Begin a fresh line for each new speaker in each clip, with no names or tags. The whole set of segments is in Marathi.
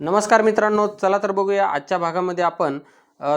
नमस्कार मित्रांनो चला तर बघूया आजच्या भागामध्ये आपण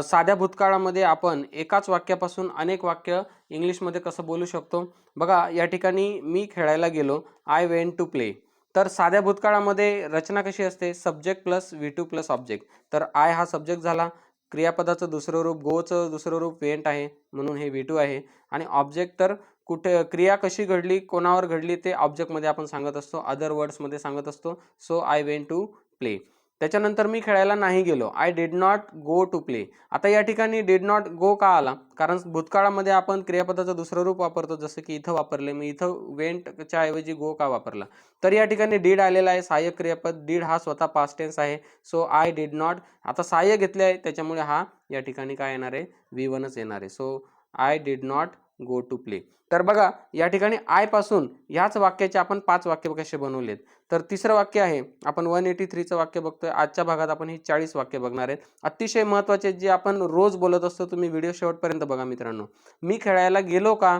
साध्या भूतकाळामध्ये आपण एकाच वाक्यापासून अनेक वाक्य इंग्लिशमध्ये कसं बोलू शकतो? बघा या ठिकाणी मी खेळायला गेलो आय वेंट टू प्ले तर साध्या भूतकाळामध्ये रचना कशी असते? Subject plus V two plus object तर आय हा सब्जेक्ट झाला. क्रियापदाचं दुसरं रूप गोचं दुसरं रूप वेंट आहे म्हणून हे व्ही टू आहे. आणि ऑब्जेक्ट तर कुठे क्रिया कशी घडली कोणावर घडली ते ऑब्जेक्टमध्ये आपण सांगत असतो. अदर वर्ड्समध्ये सांगत असतो. So I went to play त्याच्यानंतर मी खेळायला नाही गेलो. I did not go to play आता या ठिकाणी डिड नॉट गो का आला? कारण भूतकाळामध्ये आपण क्रियापदाचं दुसरं रूप वापरतो जसं की इथं वापरले मी इथं वेंटच्या ऐवजी गो का वापरला? तर या ठिकाणी डीड आलेला आहे. सहाय्यक क्रियापद डीड हा स्वतः पास्ट टेन्स आहे. सो आय डिड नॉट आता सहाय्य घेतले आहे त्याच्यामुळे हा या ठिकाणी काय येणार आहे? वी वनच येणार आहे. So I did not go to play. तर बघा या ठिकाणी आयपासून ह्याच वाक्याचे आपण पाच वाक्य कसे बनवलेत? तर तिसरं वाक्य आहे आपण वन एटी थ्रीचं वाक्य बघतोय. आजच्या भागात आपण ही चाळीस वाक्य बघणार आहेत. अतिशय महत्त्वाचे जे आपण रोज बोलत असतो तुम्ही व्हिडिओ शेवटपर्यंत बघा मित्रांनो. मी खेळायला गेलो का?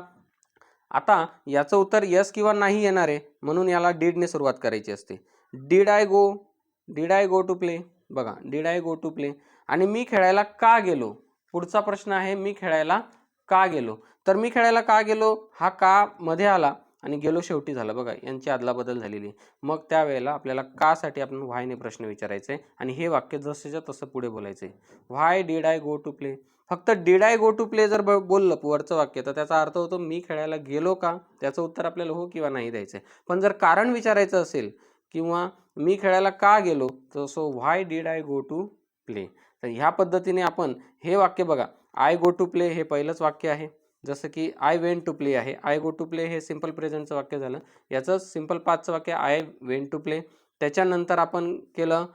आता याचं उत्तर यस किंवा नाही येणार आहे म्हणून याला डीडने सुरुवात करायची असते. Did I go did I go to play बघा did I go to play आणि मी खेळायला का गेलो? पुढचा प्रश्न आहे मी खेळायला का गेलो? तर मी खेळायला का गेलो? हा का मध्ये आला? आणि गेलो शेवटी झाला. बघा यांची अदलाबदल झालेली. मग त्यावेळेला आपल्याला कासाठी आपण व्हायने प्रश्न विचारायचे आहे आणि हे वाक्य जसेच्या तसं पुढे बोलायचं. आहे why did I go to play फक्त did I go to play जर ब- बोललं वरचं वाक्य तर त्याचा अर्थ होतो मी खेळायला गेलो का? त्याचं उत्तर आपल्याला हो किंवा नाही द्यायचं आहे पण जर कारण विचारायचं असेल किंवा मी खेळायला का गेलो तर so why did I go to play तर ह्या पद्धतीने आपण हे वाक्य बघा. आय गो टू प्ले हे पहिलंच वाक्य आहे. जसं की आय वेन टू प्ले आहे. आय गो टू प्ले हे सिंपल प्रेझेंटचं वाक्य झालं. याचं सिंपल पाचचं वाक्य आय वेन टू प्ले त्याच्यानंतर आपण केलं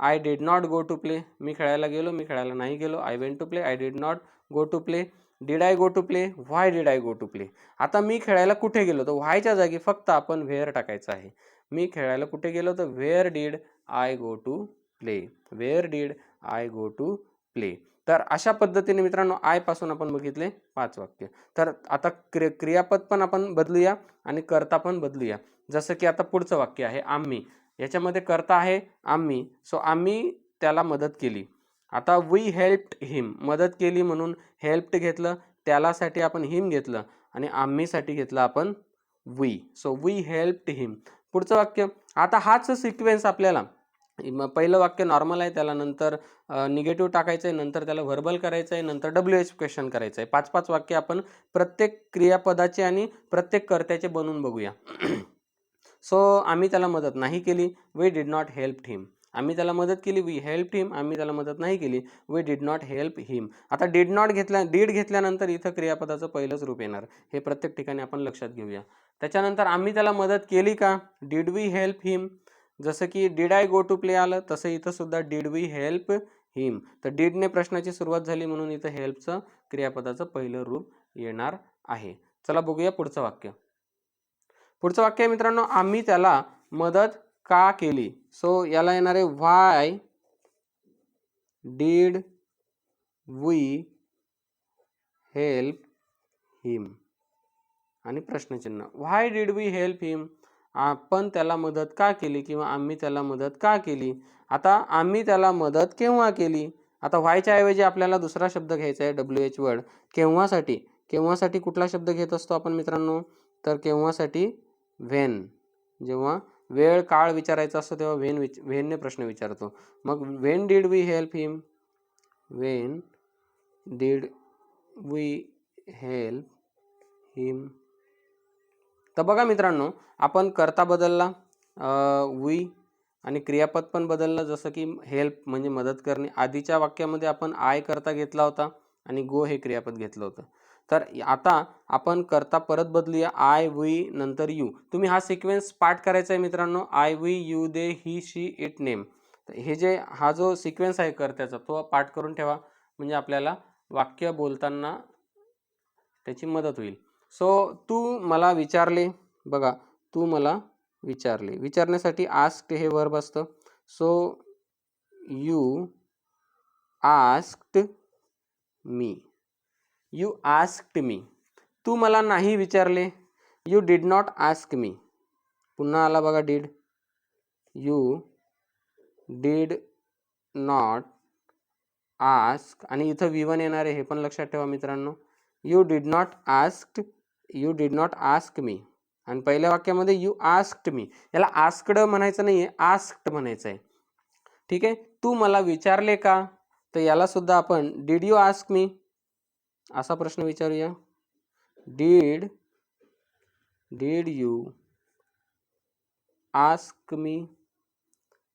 I did not go to play मी खेळायला गेलो मी खेळायला नाही गेलो. I went to play I did not go to play did I go to play why did I go to play आता मी खेळायला कुठे गेलो? तर व्हायच्या जागी फक्त आपण व्हेअर टाकायचं आहे. मी खेळायला कुठे गेलो? तर where did I go to play where did I go to play तर अशा पद्धतीने मित्रांनो आयपासून आपण बघितले पाच वाक्य. तर आता क्रि क्रियापद पण आपण बदलूया आणि कर्ता पण बदलूया. जसं की आता पुढचं वाक्य आहे आम्ही. याच्यामध्ये कर्ता आहे आम्ही. सो आम्ही त्याला मदत केली. आता वी हेल्प्ड हिम मदत केली म्हणून हेल्प्ड घेतलं त्यालासाठी आपण हिम घेतलं आणि आम्हीसाठी घेतलं आपण we so we helped him पुढचं वाक्य आता हाच सिक्वेन्स आपल्याला मग पहिलं वाक्य नॉर्मल आहे त्याला नंतर निगेटिव्ह टाकायचं आहे नंतर त्याला व्हर्बल करायचं आहे नंतर डब्ल्यू एच क्वेश्चन करायचं आहे. पाच पाच वाक्य आपण प्रत्येक क्रियापदाचे आणि प्रत्येक कर्त्याचे बनवून बघूया. सो आम्ही त्याला मदत नाही केली. We did not help him आम्ही त्याला मदत केली. वी हेल्प हिम आम्ही त्याला मदत नाही केली. We did not help him आता डिड नॉट घेतल्या डीड घेतल्यानंतर इथं क्रियापदाचं पहिलंच रूप येणार. हे प्रत्येक ठिकाणी आपण लक्षात घेऊया. त्याच्यानंतर आम्ही त्याला मदत केली का? डीड वी हेल्प हिम जसं की did I go to play आलं तसं इथं सुद्धा डीड वी हेल्प हिम तर डीडने प्रश्नाची सुरुवात झाली म्हणून इथं हेल्पचं क्रियापदाचं पहिलं रूप येणार आहे. चला बघूया पुढचं वाक्य. पुढचं वाक्य आहे मित्रांनो आम्ही त्याला मदत का केली? सो याला येणारे why did we help him आणि प्रश्नचिन्ह why did we help him आपण त्याला मदत का केली किंवा आम्ही त्याला मदत का केली? आता आम्ही त्याला मदत केव्हा केली? आता व्हायच्या ऐवजी आपल्याला दुसरा शब्द घ्यायचा आहे डब्ल्यू एच वर्ड केव्हासाठी? केव्हासाठी कुठला शब्द घेत असतो आपण मित्रांनो? तर केव्हासाठी? व्हेन जेव्हा वेळ काळ विचारायचा असतो तेव्हा व्हेन विच व्हेनने प्रश्न विचारतो. मग when did we help him when did we help him तर बघा मित्रांनो आपण कर्ता बदलला वी आणि क्रियापद पण बदललं. जसं की हेल्प म्हणजे मदत करणे. आधीच्या वाक्यामध्ये आपण आय करता घेतला होता आणि गो हे क्रियापद घेतलं होतं. तर आता आपण करता परत बदलूया. आय वी नंतर यू तुम्ही हा सिक्वेन्स पाठ करायचा आहे मित्रांनो. I we you they he she it name हे जे हा जो सिक्वेन्स आहे कर्त्याचा तो पाठ करून ठेवा. म्हणजे आपल्याला वाक्य बोलताना त्याची मदत होईल. सो तू मला विचारले बघा तू मला विचारले. विचारण्यासाठी आस्क्ड हे वर्ब असतं. So you asked me you asked me तू मला नाही विचारले. You did not ask me पुन्हा आला बघा did you did not ask आणि इथं विवन येणार आहे हे पण लक्षात ठेवा मित्रांनो. You did not asked you did not ask me आणि पहिल्या वाक्यामध्ये यू आस्क्ड मी याला आस्क्ड म्हणायचं नाही आहे आस्क्ड म्हणायचं आहे ठीक आहे? तू मला विचारले का? तर याला सुद्धा आपण डीड यू आस्क मी असा प्रश्न विचारूया. Did did you ask me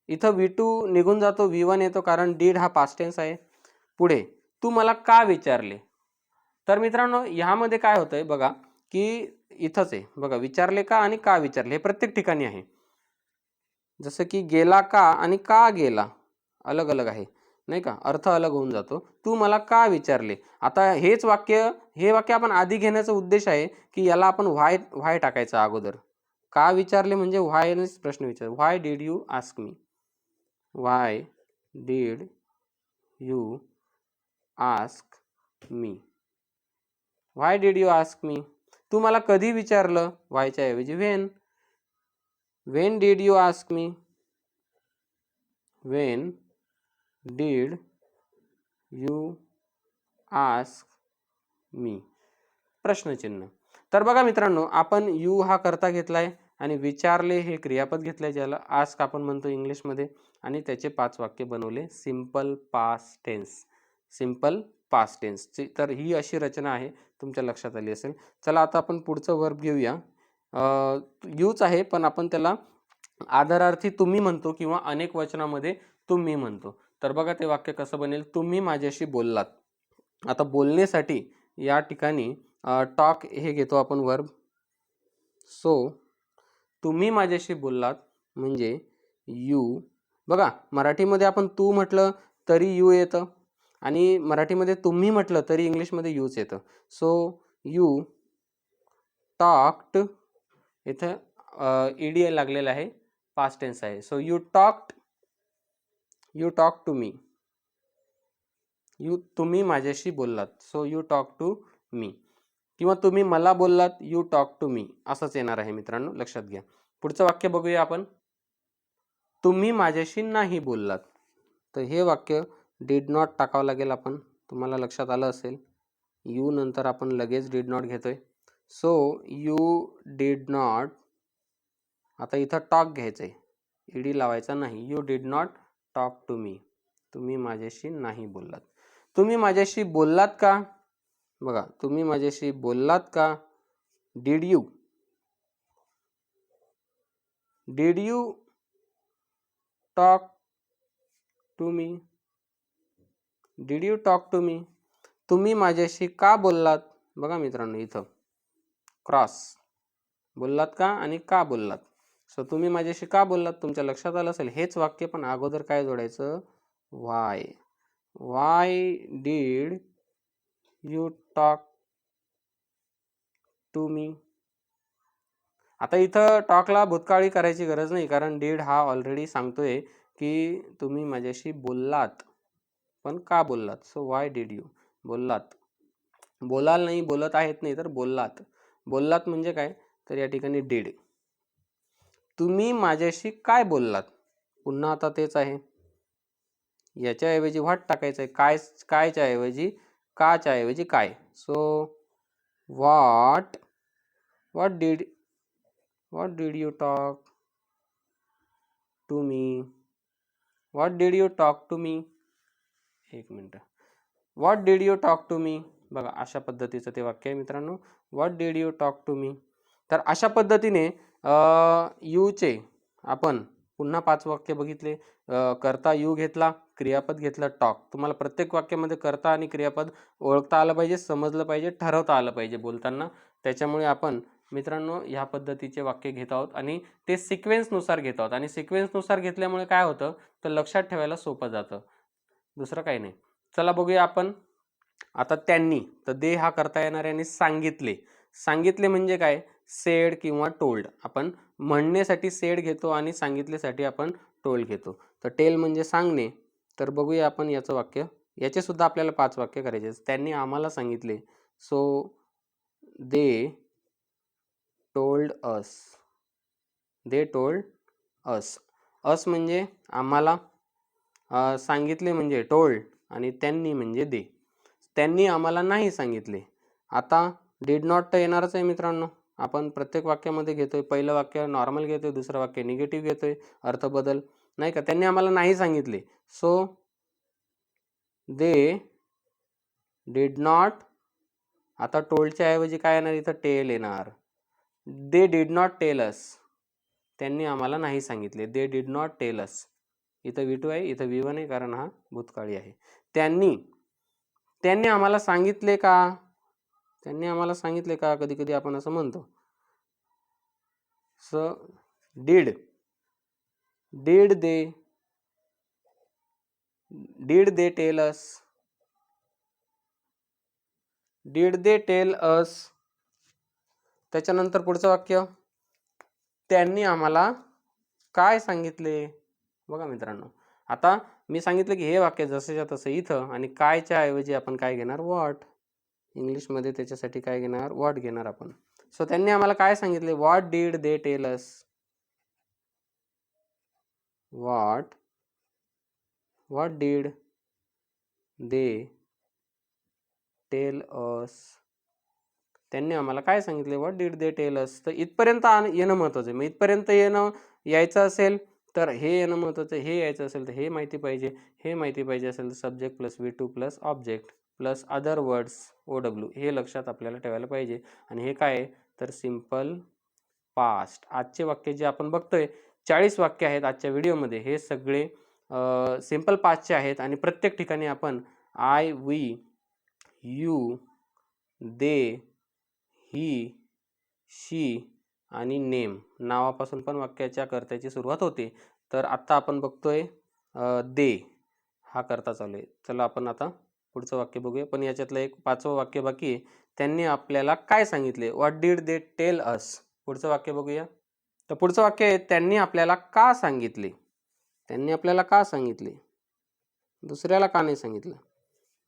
इथं व्ही टू निघून जातो व्ही वन येतो कारण डीड हा पास्ट टेन्स आहे. पुढे तू मला का विचारले? तर मित्रांनो ह्यामध्ये काय होतंय बघा की इथंच आहे. बघा विचारले का आणि का विचारले? हे प्रत्येक ठिकाणी आहे. जसं की गेला का आणि का गेला? अलग अलग आहे. नाही का? अर्थ अलग होऊन जातो. तू मला का विचारले? आता हेच वाक्य हे वाक्य आपण आधी घेण्याचा उद्देश आहे की याला आपण व्हाय व्हाय टाकायचं अगोदर. का विचारले म्हणजे व्हायनेच प्रश्न विचार. Why did you ask me why did you ask me why did you ask me तू मला कधी विचारलं व्हायच्या ऐवजी when? When did you ask me? When did you ask me? प्रश्नचिन्ह. तर बघा मित्रांनो आपण यू हा करता घेतलाय आणि विचारले हे क्रियापद घेतलंय ज्याला आस्क आपण म्हणतो इंग्लिशमध्ये. आणि त्याचे पाच वाक्य बनवले. Simple past tense. Simple past टेन्सची तर ही अशी रचना आहे तुमच्या लक्षात आली असेल. चला आता आपण पुढचं वर्ब घेऊया. यूच आहे पण आपण त्याला आदरार्थी तुम्ही म्हणतो किंवा अनेक वचनामध्ये तुम्ही म्हणतो. तर बघा ते वाक्य कसं बनेल. तुम्ही माझ्याशी बोललात. आता बोलण्यासाठी या ठिकाणी टॉक हे घेतो आपण वर्ब सो तुम्ही माझ्याशी बोललात म्हणजे यू बघा मराठीमध्ये आपण तू म्हटलं तरी यू येतं. आणि मराठीमध्ये तुम्ही म्हटलं तरी इंग्लिशमध्ये यूच येतं. सो यू टॉक्ट इथं ई डी लागलेलं आहे पास्ट टेन्स आहे. So you talked you talk to me you तुम्ही माझ्याशी बोललात. So you talk to me किंवा तुम्ही मला बोललात यू टॉक टू मी असंच येणार आहे मित्रांनो लक्षात घ्या. पुढचं वाक्य बघूया आपण. तुम्ही माझ्याशी नाही बोललात. तर हे वाक्य डीड नॉट टाकावं लागेल आपण. तुम्हाला लक्षात आलं असेल. यू नंतर आपण लगेच डीड नॉट घेतो आहे सो यू डीड नॉट आता इथं टॉक घ्यायचं आहे ईडी लावायचा नाही. You did not talk to me तुम्ही माझ्याशी नाही बोललात. तुम्ही माझ्याशी बोललात का? बघा तुम्ही माझ्याशी बोललात का? Did you did you talk to me did you talk to me तुम्ही माझ्याशी का बोललात? बघा मित्रांनो इथं. क्रॉस बोललात का आणि का बोललात? सो तुम्ही माझ्याशी का बोललात? तुमच्या लक्षात आलं असेल. हेच वाक्य पण अगोदर काय जोडायचं? Why why did you talk to me आता इथं टॉकला भूतकाळी करायची गरज नाही कारण डीड हा ऑलरेडी सांगतोय की तुम्ही माझ्याशी बोललात. पण का बोललात? सो वाय डीड यू बोललात. बोलाल नाही बोलत आहेत नाही तर बोललात. बोललात म्हणजे काय? तर या ठिकाणी डीड तुम्ही माझ्याशी काय बोललात? पुन्हा आता तेच आहे. याच्याऐवजी व्हाट टाकायचं आहे? काय कायच्या ऐवजी काच्या ऐवजी काय? So what what did what did you talk to me what did you talk to me एक मिनटं. What did you talk to me बघा अशा पद्धतीचं ते वाक्य आहे मित्रांनो. What did you talk to me तर अशा पद्धतीने यूचे आपण पुन्हा पाच वाक्य बघितले. करता यू घेतला क्रियापद घेतलं टॉक तुम्हाला प्रत्येक वाक्यामध्ये करता आणि क्रियापद ओळखता आलं पाहिजे समजलं पाहिजे ठरवता आलं पाहिजे बोलताना. त्याच्यामुळे आपण मित्रांनो ह्या पद्धतीचे वाक्य घेत आहोत आणि ते सिक्वेन्सनुसार घेत आहोत. आणि सिक्वेन्सनुसार घेतल्यामुळे काय होतं? तर लक्षात ठेवायला सोपं जातं. दुसरं काही नाही. चला बघूया आपण. आता त्यांनी तर दे हा करता येणाऱ्याने सांगितले. सांगितले म्हणजे काय? सेड किंवा टोल्ड. आपण म्हणण्यासाठी सेड घेतो आणि सांगितल्यासाठी आपण टोल्ड घेतो. तर टेल म्हणजे सांगणे. तर बघूया आपण याचं वाक्य. याचे सुद्धा आपल्याला पाच वाक्य करायचे त्यांनी आम्हाला सांगितले. So they told us. They told us. Us म्हणजे आम्हाला सांगितले म्हणजे टोल्ड आणि त्यांनी म्हणजे दे. त्यांनी आम्हाला नाही सांगितले. आता डीड नॉट तर येणारच आहे मित्रांनो. आपण प्रत्येक वाक्यामध्ये घेतोय. पहिलं वाक्य नॉर्मल घेतोय दुसरं वाक्य निगेटिव्ह घेतोय अर्थ बदल. नाही का? त्यांनी आम्हाला नाही सांगितले. सो दे डीड नॉट आता टोल्डच्या ऐवजी काय येणार? इथं टेल येणार. They did not tell us त्यांनी आम्हाला नाही सांगितले. They did not tell us इथं व्ही टू आहे इथं व्ही वन आहे कारण हा भूतकाळी आहे. त्यांनी त्यांनी आम्हाला सांगितले का? त्यांनी आम्हाला सांगितले का? कधी कधी आपण असं म्हणतो. स did did they did they tell us did they tell us त्याच्यानंतर पुढचं वाक्य त्यांनी आम्हाला काय सांगितले? बघा मित्रांनो. आता मी सांगितलं की हे वाक्य जसंच्या तसं इथं आणि कायच्या ऐवजी आपण काय घेणार? वॉट इंग्लिशमध्ये त्याच्यासाठी काय घेणार? वॉट घेणार आपण. सो त्यांनी आम्हाला काय सांगितले? What did they tell us what what did they tell us त्यांनी आम्हाला काय सांगितले? What did they tell us तर इथपर्यंत आण- येणं महत्त्वाचं आहे. मग इथपर्यंत येणं यायचं असेल तर हे येणं महत्त्वाचं हे यायचं असेल तर हे माहिती पाहिजे. हे माहिती पाहिजे असेल तर subject plus V two plus object plus other words O W हे लक्षात आपल्याला ठेवायला पाहिजे. आणि हे काय आहे? तर सिंपल पास्ट आजचे वाक्य जे आपण बघतोय चाळीस वाक्य आहेत आजच्या व्हिडिओमध्ये. हे सगळे सिंपल पास्टचे आहेत आणि प्रत्येक ठिकाणी आपण I we you they he she आणि नेम नावापासून पण वाक्याच्या कर्त्याची सुरुवात होते. तर आत्ता आपण बघतोय दे हा करता चालू आहे. चला आपण आता पुढचं वाक्य बघूया. पण याच्यातलं एक पाचवं वाक्य बाकी आहे. त्यांनी आपल्याला काय सांगितले? What did they tell us पुढचं वाक्य बघूया. तर पुढचं वाक्य आहे त्यांनी आपल्याला का सांगितले? त्यांनी आपल्याला का सांगितले? दुसऱ्याला का नाही सांगितलं?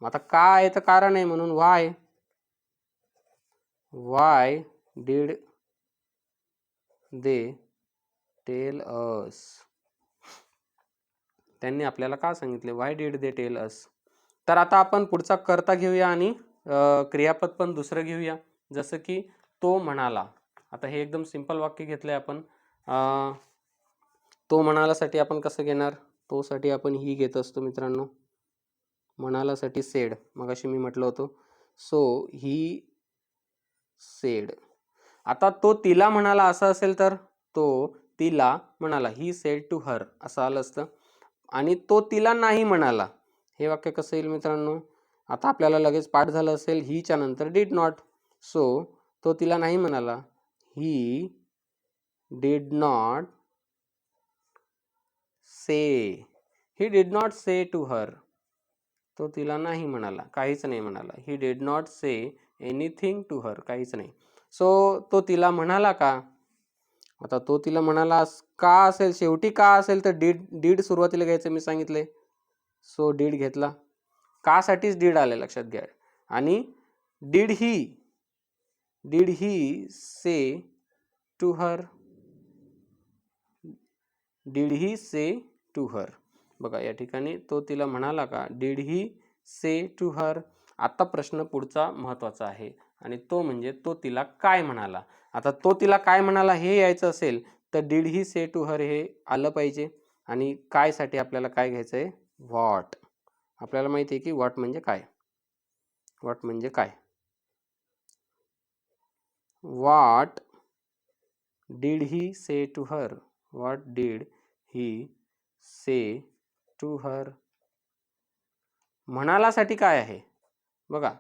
मग आता का आहे तर कारण आहे म्हणून why why did they tell us त्यांनी आपल्याला का सांगितले? Why did they tell us तर आता आपण पुढचा करता घेऊया आणि क्रियापद पण दुसरं घेऊया. जसं की तो म्हणाला. आता हे एकदम सिंपल वाक्य घेतलंय आपण. तो म्हणालासाठी आपण कसं घेणार? तोसाठी आपण ही घेत असतो मित्रांनो. म्हणालासाठी सेड मग अशी मी म्हटलं होतं. सो ही सेड आता तो तिला म्हणाला असं असेल तर? तो तिला म्हणाला ही सेड टू हर असं आलं असतं. आणि तो तिला नाही म्हणाला. हे वाक्य कसं येईल मित्रांनो? आता आपल्याला लगेच पाठ झालं असेल हीच्या नंतर डीड नॉट सो तो तिला नाही म्हणाला. He did not say he did not say to her तो तिला नाही म्हणाला. काहीच नाही म्हणाला. He did not say anything to her काहीच नाही. सो तो तिला म्हणाला का? आता तो तिला म्हणाला का असेल? शेवटी का असेल तर डीड डीड सुरुवातीला घ्यायचं मी सांगितले सो डीड घेतला. कासाठीच डीड आले लक्षात घ्या. आणि did he did he say to her did he say to her. बघा या ठिकाणी तो तिला म्हणाला का? Did he say to her. आता प्रश्न पुढचा महत्त्वाचा आहे. आणि तो म्हणजे तो तिला काय म्हणाला? आता तो तिला काय म्हणाला हे यायचं असेल तर डीड ही से टू हर हे आलं पाहिजे? आणि कायसाठी आपल्याला काय घ्यायचं आहे व्हॉट आपल्याला माहिती आहे की व्हॉट म्हणजे काय? व्हॉट म्हणजे काय? What did he say to her what did he say to her म्हणालासाठी काय आहे? बघा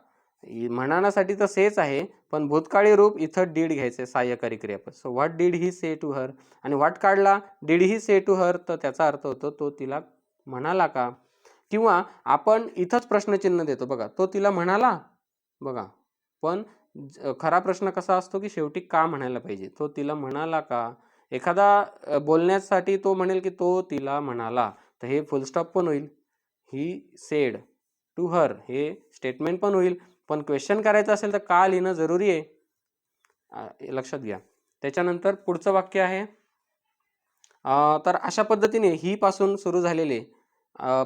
म्हणण्यासाठी तर सेच आहे पण भूतकाळी रूप इथं डीड घ्यायचं आहे सहाय्यकारी क्रियापद. So what did he say to her आणि व्हॉट काढला? डीड ही से टू हर तर त्याचा अर्थ होतो तो तिला म्हणाला का? किंवा आपण इथंच प्रश्नचिन्ह देतो बघा तो तिला म्हणाला बघा पण ज- खरा प्रश्न कसा असतो की शेवटी का म्हणायला पाहिजे? तो तिला म्हणाला का? एखादा बोलण्यासाठी तो म्हणेल की तो तिला म्हणाला तर हे फुलस्टॉप पण होईल. ही सेड टू हर हे स्टेटमेंट पण होईल. पण क्वेश्चन करायचं असेल तर का लिहिणं जरुरी आहे? लक्षात घ्या. त्याच्यानंतर पुढचं वाक्य आहे. तर अशा पद्धतीने ही पासून सुरू झालेले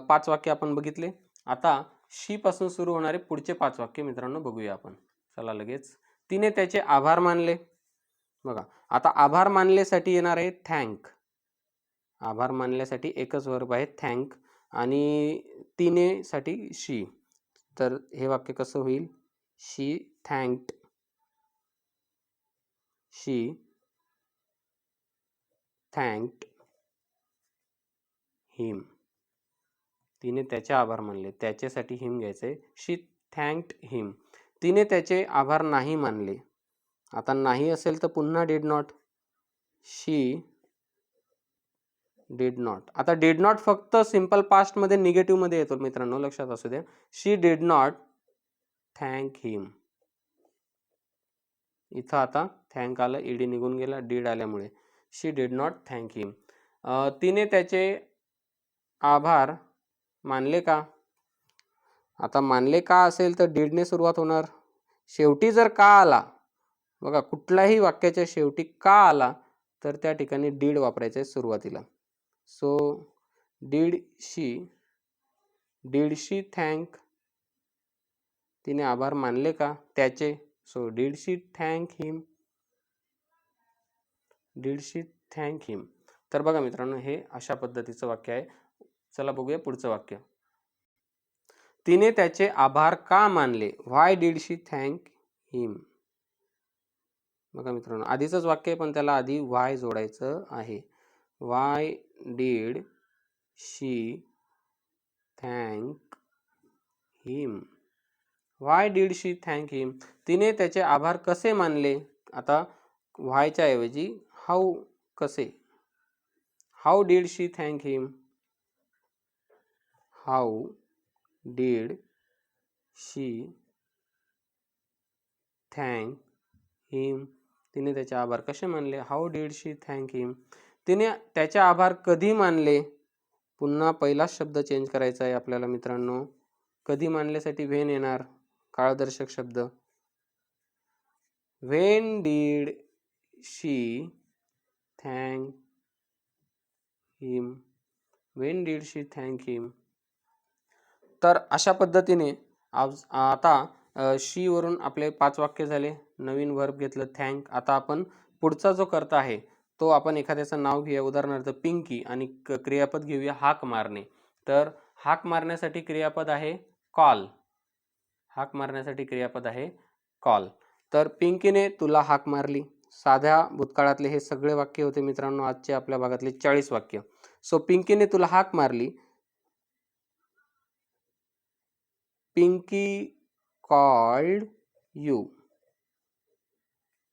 पाच वाक्य आपण बघितले. आता शी पासून सुरू होणारे पुढचे पाच वाक्य मित्रांनो बघूया आपण. चला लगेच. तिने त्याचे आभार मानले. बघा आता आभार मानलेसाठी येणार आहे थँक. आभार मानल्यासाठी एकच वर्ब आहे थँक. आणि तिनेसाठी शी. तर हे वाक्य कसं होईल? शी थँक्ड शी थँक्ड हिम तिने त्याचे आभार मानले. त्याच्यासाठी हिम घ्यायचे. शी थँक्ड हिम तिने त्याचे आभार नाही मानले. आता नाही असेल तर पुन्हा did not she did not आता डीड नॉट फक्त सिंपल पास्टमध्ये निगेटिव्हमध्ये येतो मित्रांनो लक्षात असू द्या. She did not thank him इथं आता थँक आलं ईडी निघून गेला डीड आल्यामुळे. She did not thank him तिने त्याचे आभार मानले का? आता मानले का असेल तर डीडने सुरुवात होणार. शेवटी जर का आला बघा कुठल्याही वाक्याच्या शेवटी का आला तर त्या ठिकाणी डीड वापरायचं आहे सुरुवातीला. So did she did she thank. तिने आभार मानले का? त्याचे. So did she thank him. Did she thank him. तर बघा मित्रांनो हे अशा पद्धतीचं वाक्य आहे. चला बघूया पुढचं वाक्य. तिने त्याचे आभार का मानले? Why did she thank him बघा मित्रांनो आधीचंच वाक्य आहे पण त्याला आधी व्हाय जोडायचं आहे. Why did she thank him. Why did she thank him. तिने त्याचे आभार कसे मानले? आता व्हायच्या ऐवजी हाऊ कसे? How did she thank him. How did she thank him. तिने त्याचे आभार कसे मानले? How did she thank him. तिने त्याचे आभार कधी मानले? पुन्हा पहिलाच शब्द चेंज करायचा आहे आपल्याला मित्रांनो. कधी मानल्यासाठी व्हेन येणार? काळदर्शक शब्द. When did she thank him. When did she thank him. तर अशा पद्धतीने आज आता शीवरून शी वरून आपले पाच वाक्य झाले. नवीन वर्ब घेतलं थँक. आता आपण पुढचा जो करता आहे तो आपण एखाद्याचं नाव घेऊया उदाहरणार्थ पिंकी आणि क- क्रियापद घेऊया हाक मारणे. तर हाक मारण्यासाठी क्रियापद आहे कॉल. हाक मारण्यासाठी क्रियापद आहे कॉल. तर पिंकीने तुला हाक मारली. साध्या भूतकाळातले हे सगळे वाक्य होते मित्रांनो आजचे आपल्या भागातले चाळीस वाक्य. सो पिंकीने तुला हाक मारली. Pinky called you.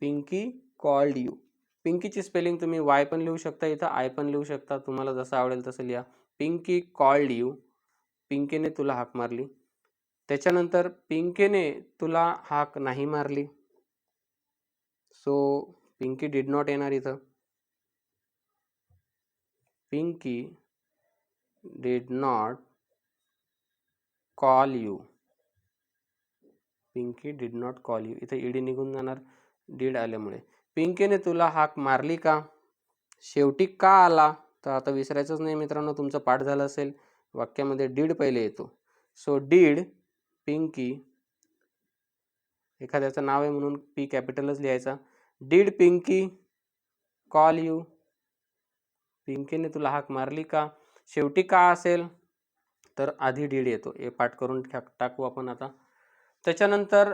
Pinky called you. पिंकीची spelling तुम्ही वाय पण लिहू शकता इथं आय पण लिहू शकता. तुम्हाला जसं आवडेल तसं लिहा. Pinky called you. पिंकीने तुला हाक मारली. त्याच्यानंतर पिंकीने तुला हाक नाही मारली. सो पिंकी डिड नॉट येणार इथं. Pinky did not call you Pinky did not call you इथं ईडी निघून जाणार. डीड आल्यामुळे. पिंकेने तुला हाक मारली का? शेवटी का आला? तर आता विसरायचंच नाही मित्रांनो तुमचं पाठ झालं असेल. वाक्यामध्ये डीड पहिले येतो. सो डीड पिंकी एखाद्याचं नाव आहे म्हणून पी कॅपिटलच लिहायचा. Did Pinky call you. पिंकीने तुला हाक मारली का? शेवटी का असेल? तर आधी डीड येतो. हे पाठ करून टाक- टाकू आपण आता. त्याच्यानंतर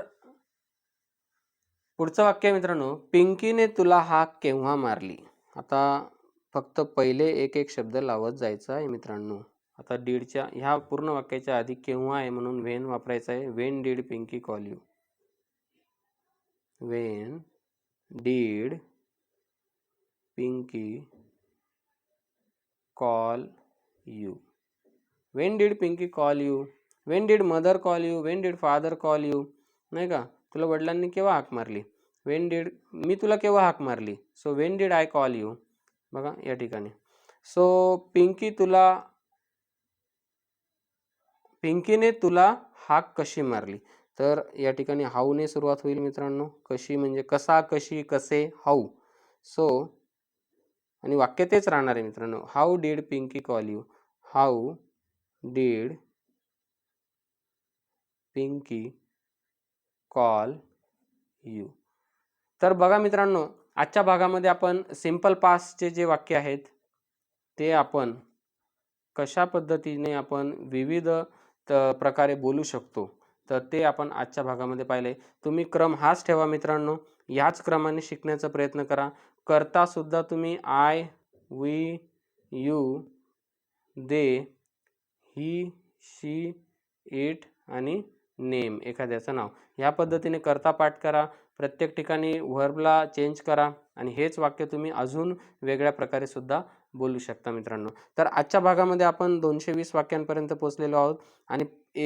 पुढचं वाक्य आहे मित्रांनो पिंकीने तुला हाक केव्हा मारली? आता फक्त पहिले एक एक शब्द लावत जायचा आहे मित्रांनो. आता डीडच्या ह्या पूर्ण वाक्याच्या आधी केव्हा आहे म्हणून वेन वापरायचं आहे? When did Pinky call you? When did Pinky call you? When did Pinky call you? When did mother call you? When did father call you? नाही का? तुला वडिलांनी केव्हा हाक मारली? वेन डीड मी तुला केव्हा हाक मारली? So when did I call you बघा या ठिकाणी. सो पिंकी तुला पिंकीने तुला हाक कशी मारली? तर या ठिकाणी हाऊने सुरुवात होईल मित्रांनो. कशी म्हणजे कसा कशी कसे हाऊ सो आणि वाक्य तेच राहणार आहे मित्रांनो. How did Pinky call you how did Pinky call you. तर बघा मित्रांनो आजच्या भागामध्ये आपण सिंपल पासचे जे वाक्य आहेत ते आपण कशा पद्धतीने आपण विविध त प्रकारे बोलू शकतो तर ते आपण आजच्या भागामध्ये पाहिले. तुम्ही क्रम हाच ठेवा मित्रांनो याच क्रमाने शिकण्याचा प्रयत्न करा. करतासुद्धा तुम्ही I we you they he she it आणि नेम एखाद्याचं नाव. ह्या पद्धतीने करता पाठ करा प्रत्येक ठिकाणी व्हर्बला चेंज करा आणि हेच वाक्य तुम्ही अजून वेगळ्या प्रकारे सुद्धा बोलू शकता मित्रांनो. तर आजच्या भागामध्ये आपण दोनशे वीस वाक्यांपर्यंत पोचलेलो आहोत आणि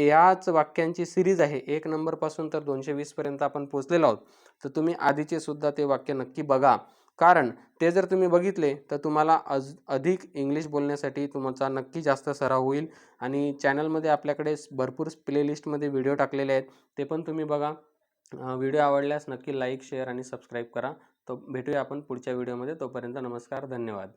याच वाक्यांची सिरीज आहे. एक नंबरपासून तर दोनशे वीसपर्यंत आपण पोचलेलो आहोत. तर तुम्ही आधीचे सुद्धा ते वाक्य नक्की बघा. कारण ते जर तुम्ही बघितले तर तुम्हाला अज अधिक इंग्लिश बोलण्यासाठी तुमचा नक्की जास्त सराव होईल. आणि चॅनलमध्ये आपल्याकडे भरपूर प्लेलिस्टमध्ये व्हिडिओ टाकलेले आहेत. ते पण तुम्ही बघा. व्हिडिओ आवडल्यास नक्की लाईक शेअर आणि सबस्क्राईब करा. तो भेटूया आपण पुढच्या व्हिडिओमध्ये. तोपर्यंत नमस्कार धन्यवाद.